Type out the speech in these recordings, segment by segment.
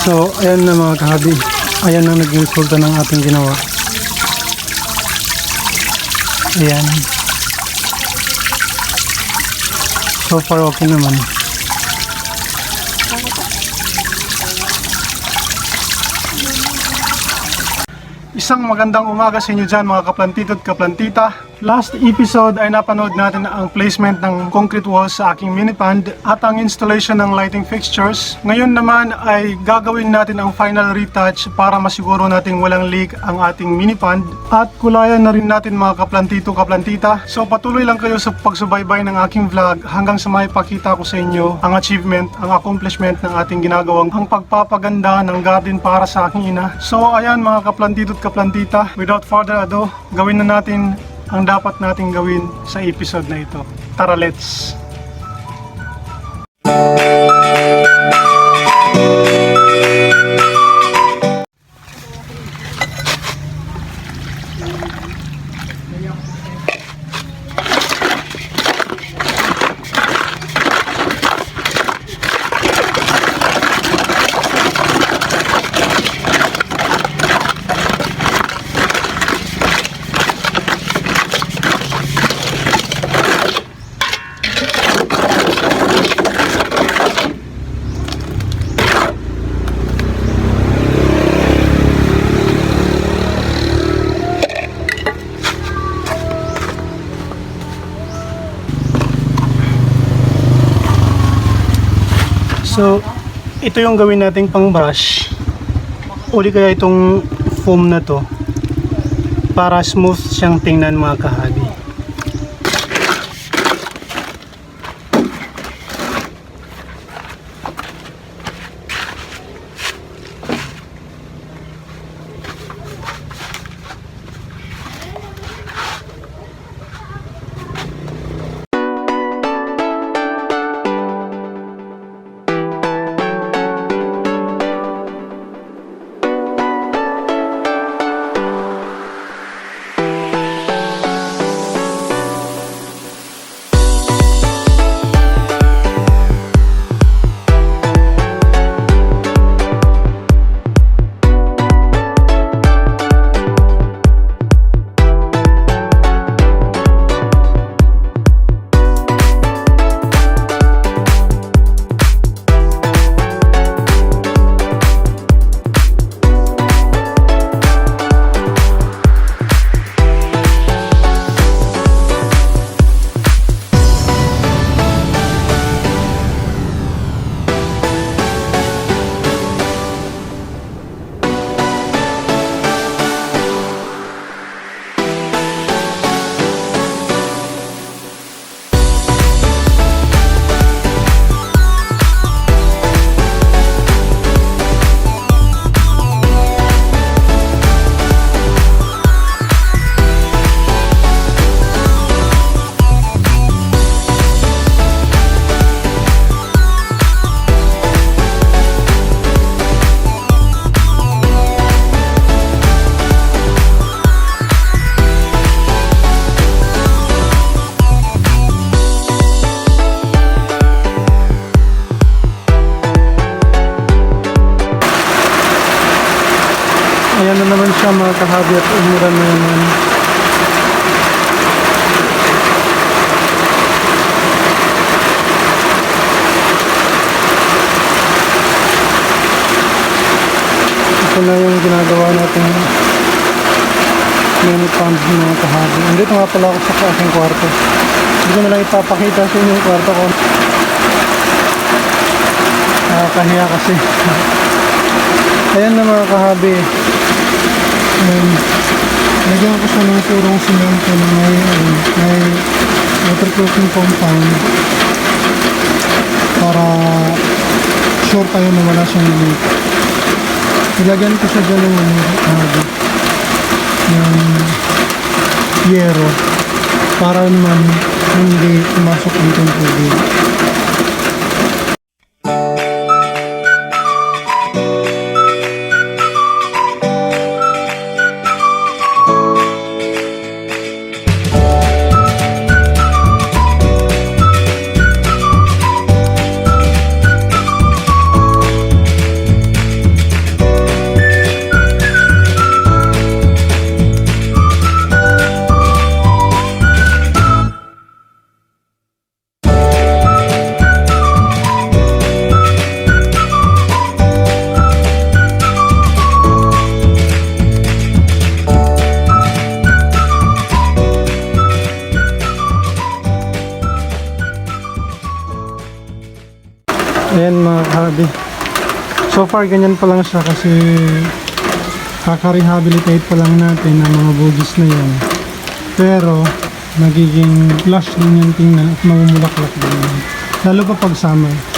So, ayan na mga kahabi. Ayan na naging resulta ng ating ginawa. Ayan. So far, okay naman. Isang magandang umaga sa inyo dyan mga kaplantito at kaplantita. Last episode ay napanood natin ang placement ng concrete walls sa aking mini pond at ang installation ng lighting fixtures. Ngayon naman ay gagawin natin ang final retouch para masiguro natin walang leak ang ating mini pond at kulayan na rin natin mga kaplantito kaplantita. So patuloy lang kayo sa pagsubaybay ng aking vlog hanggang sa maipakita ko sa inyo ang achievement, ang accomplishment ng ating ginagawang ang pagpapaganda ng garden para sa aking ina. So ayan mga kaplantito at kaplantita, without further ado, gawin na natin ang dapat nating gawin sa episode na ito. Tara, let's! So, ito yung gawin nating pang brush. Uli kaya itong foam na to para smooth siyang tingnan mga kahabi. Ayan na naman siya mga kahabi at umuran na naman. Ito na yung ginagawa natin mini pond mga kahabi. Andito nga pala ako sa aking kwarto. Hindi ko na lang ipapakita sa inyo yung kwarto ko. Nakakahiya kasi. Ayan na mga kahabi. Um, Lagyan ko siya ng purong simento na may, ano, may waterproofing compound para sure tayo na wala siyang leak. Ilagyan ko siya dyan ng kahabi, ng yero para naman hindi pumasok ang tubig. Grabe. So far, ganyan pa lang siya kasi kaka-rehabilitate pa lang natin ang mga bugis na yan. Pero, nagiging flush din yan tingnan at mamumulaklak din. Lalo pa pag summer.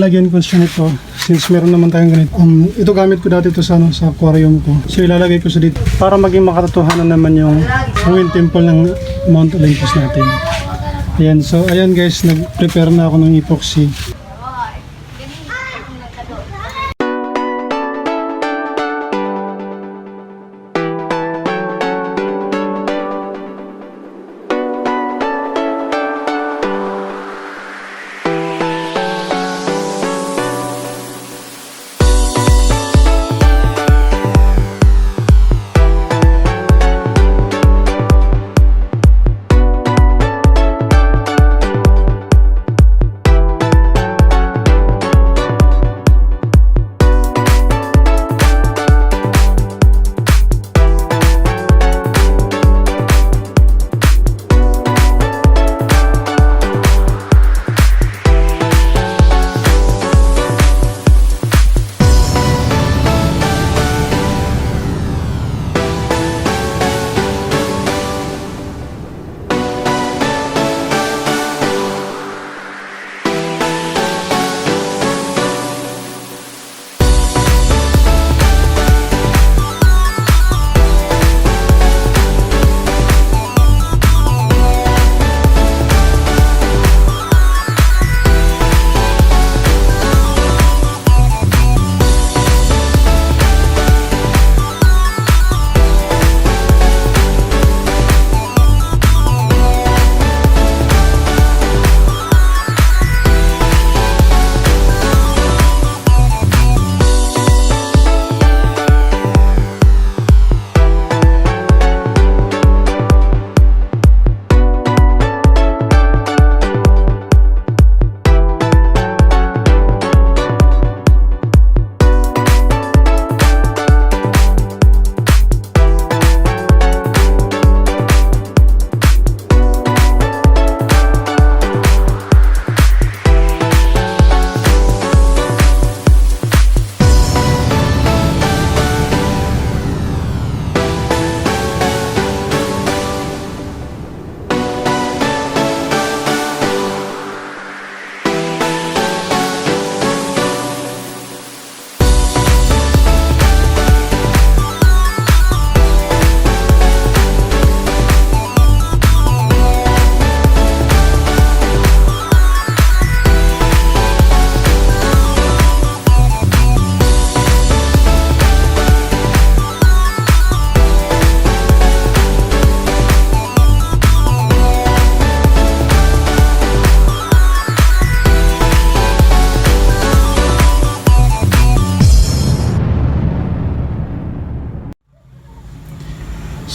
Lalagyan ko siya nito since meron naman tayong ganito. Um, ito gamit ko dati ito sa, ano, sa aquarium ko. So ilalagay ko siya dito para maging makatotohanan naman yung ruin temple ng Mount Olympus natin. Ayan, so ayan guys, nag-prepare na ako ng epoxy.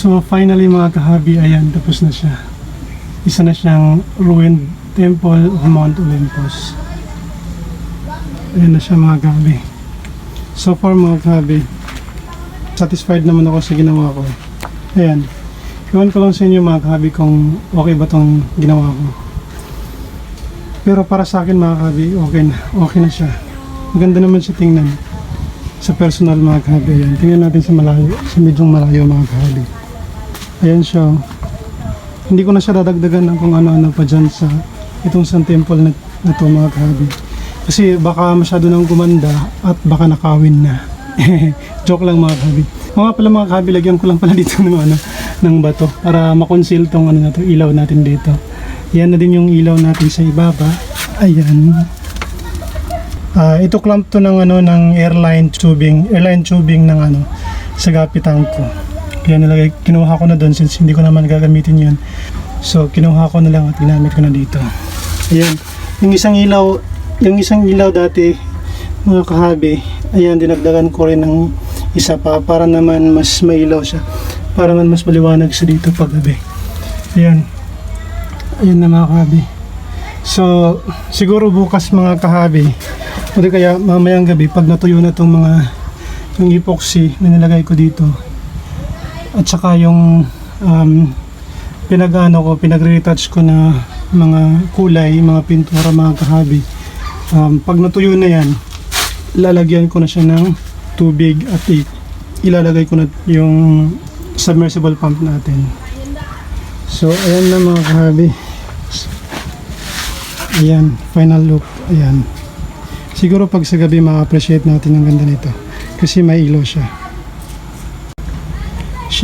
So finally mga kahabi, ayan, tapos na siya. Isa na siyang ruined temple of Mount Olympus. Ayan na siya mga kahabi. So far mga kahabi, satisfied naman ako sa ginawa ko. Ayan. Iwan ko lang sa inyo mga kahabi kung okay ba tong ginawa ko. Pero para sa akin mga kahabi, okay na. Okay na siya. Maganda naman siya tingnan. Sa personal mga kahabi. Ayan. Tingnan natin sa malayo. Sa medyong malayo mga kahabi. Ayan siya. Hindi ko na siya dadagdagan ng kung ano-ano pa dyan sa itong Sun Temple na, na to mga kahabi. Kasi baka masyado nang gumanda at baka nakawin na. Joke lang mga kahabi. Mga pala mga kahabi, lagyan ko lang pala dito ng, ano, ng bato para makonceal tong ano na to, ilaw natin dito. Yan na din yung ilaw natin sa ibaba. Ayan. Ah, ito clamp to ng ano ng airline tubing, airline tubing ng ano sa gapitan ko. Kaya nilagay, kinuha ko na doon since hindi ko naman gagamitin yun. So, kinuha ko na lang at ginamit ko na dito. Ayan. Yung isang ilaw, yung isang ilaw dati, mga kahabi, ayan, dinagdagan ko rin ng isa pa para naman mas mailaw siya. Para naman mas maliwanag siya dito pag gabi. Ayan. Ayan na mga kahabi. So, siguro bukas mga kahabi, o kaya mamayang gabi, pag natuyo na itong mga yung epoxy na nilagay ko dito, at saka yung um, pinag-ano ko, pinag-retouch ko na mga kulay, mga pintura, mga kahabi. Um, pag natuyo na yan, lalagyan ko na siya ng tubig at ilalagay ko na yung submersible pump natin. So, ayan na mga kahabi. Ayan, final look. Ayan. Siguro pag sa gabi ma-appreciate natin ang ganda nito. Kasi may ilaw siya.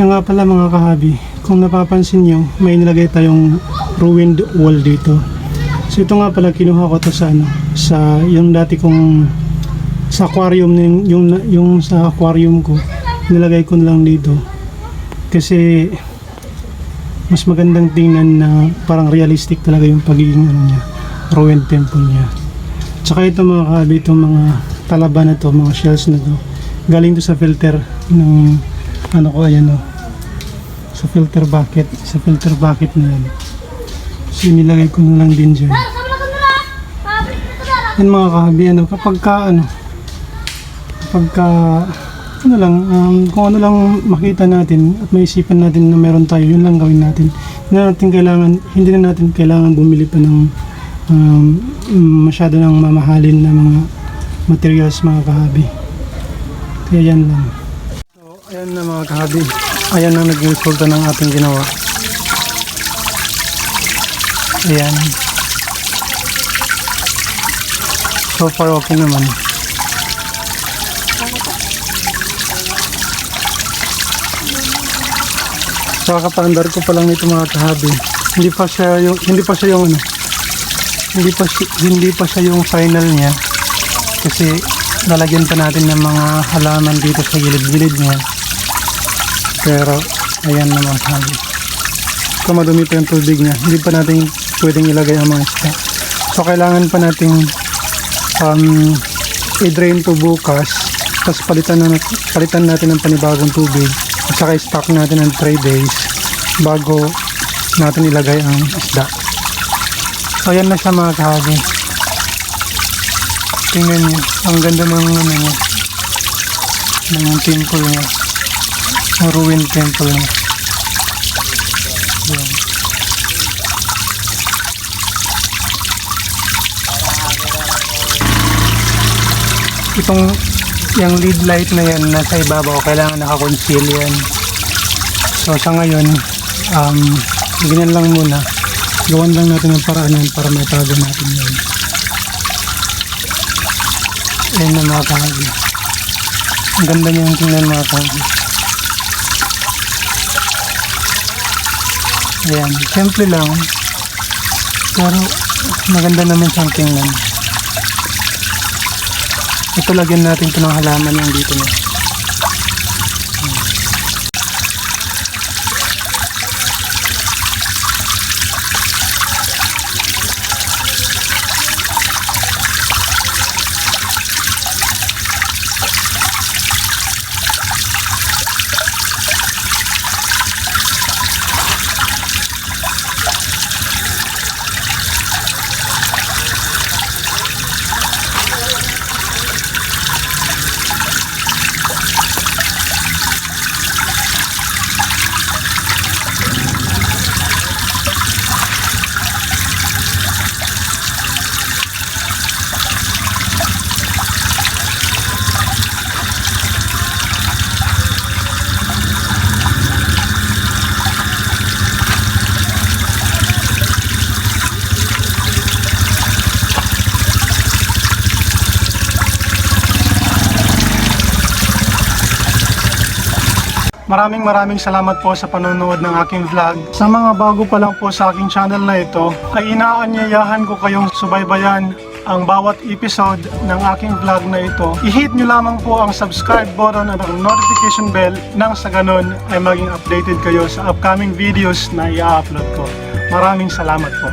Siya nga pala mga kahabi, kung napapansin nyo, may nilagay tayong ruined wall dito. So ito nga pala kinuha ko to sa ano, sa yung dati kong sa aquarium yung, yung, yung sa aquarium ko, nilagay ko lang dito. Kasi mas magandang tingnan na parang realistic talaga yung pagiging ano niya, ruined temple niya. Tsaka ito mga kahabi, itong mga talaba na to, mga shells na to, galing to sa filter ng ano ko, ayan o. Sa filter bucket, sa filter bucket na yan. So inilagay ko na lang din dyan. Yan mga kahabi, ano, kapag ka, ano, kapag ka, ano lang, um, kung ano lang makita natin at maisipan natin na meron tayo, yun lang gawin natin. Hindi na natin kailangan, hindi na natin kailangan bumili pa ng um, masyado ng mamahalin na mga materials mga kahabi. Kaya yan lang. So, ayan na mga kahabi. Ayan ang naging resulta ng ating ginawa. Ayan. So far okay naman. So kapandar ko pa lang nito mga kahabi. Hindi pa siya yung hindi pa siya yung ano. Hindi pa si- hindi pa siya yung final niya. Kasi lalagyan pa natin ng mga halaman dito sa gilid-gilid niya. Pero ayan na mga kahabi. So madumi pa yung tubig niya. Hindi pa natin pwedeng ilagay ang mga isda. So kailangan pa nating um, i-drain to bukas. Tapos palitan, na, palitan natin ng panibagong tubig. At saka i-stock natin ng 3 days bago natin ilagay ang isda. So ayan na siya mga kahabi. Tingnan niyo, ang ganda ng ano niya. Ng temple niya. Ang ruined temple niya. Yan. Itong yung lead light na yan nasa ibabaw, kailangan nakakonceal yan. So sa ngayon, um, ganyan lang muna. Gawan lang natin ng paraanan para maitago natin yan. Ayan na mga kahagi. Ang ganda niya yung tingnan mga kahagi. Ayan, simple lang. Pero maganda naman siyang tingnan. Ito lagyan natin ito ng halaman yung dito na. Maraming maraming salamat po sa panonood ng aking vlog. Sa mga bago pa lang po sa aking channel na ito, ay inaanyayahan ko kayong subaybayan ang bawat episode ng aking vlog na ito. I-hit nyo lamang po ang subscribe button at ang notification bell nang sa ganun ay maging updated kayo sa upcoming videos na i-upload ko. Maraming salamat po.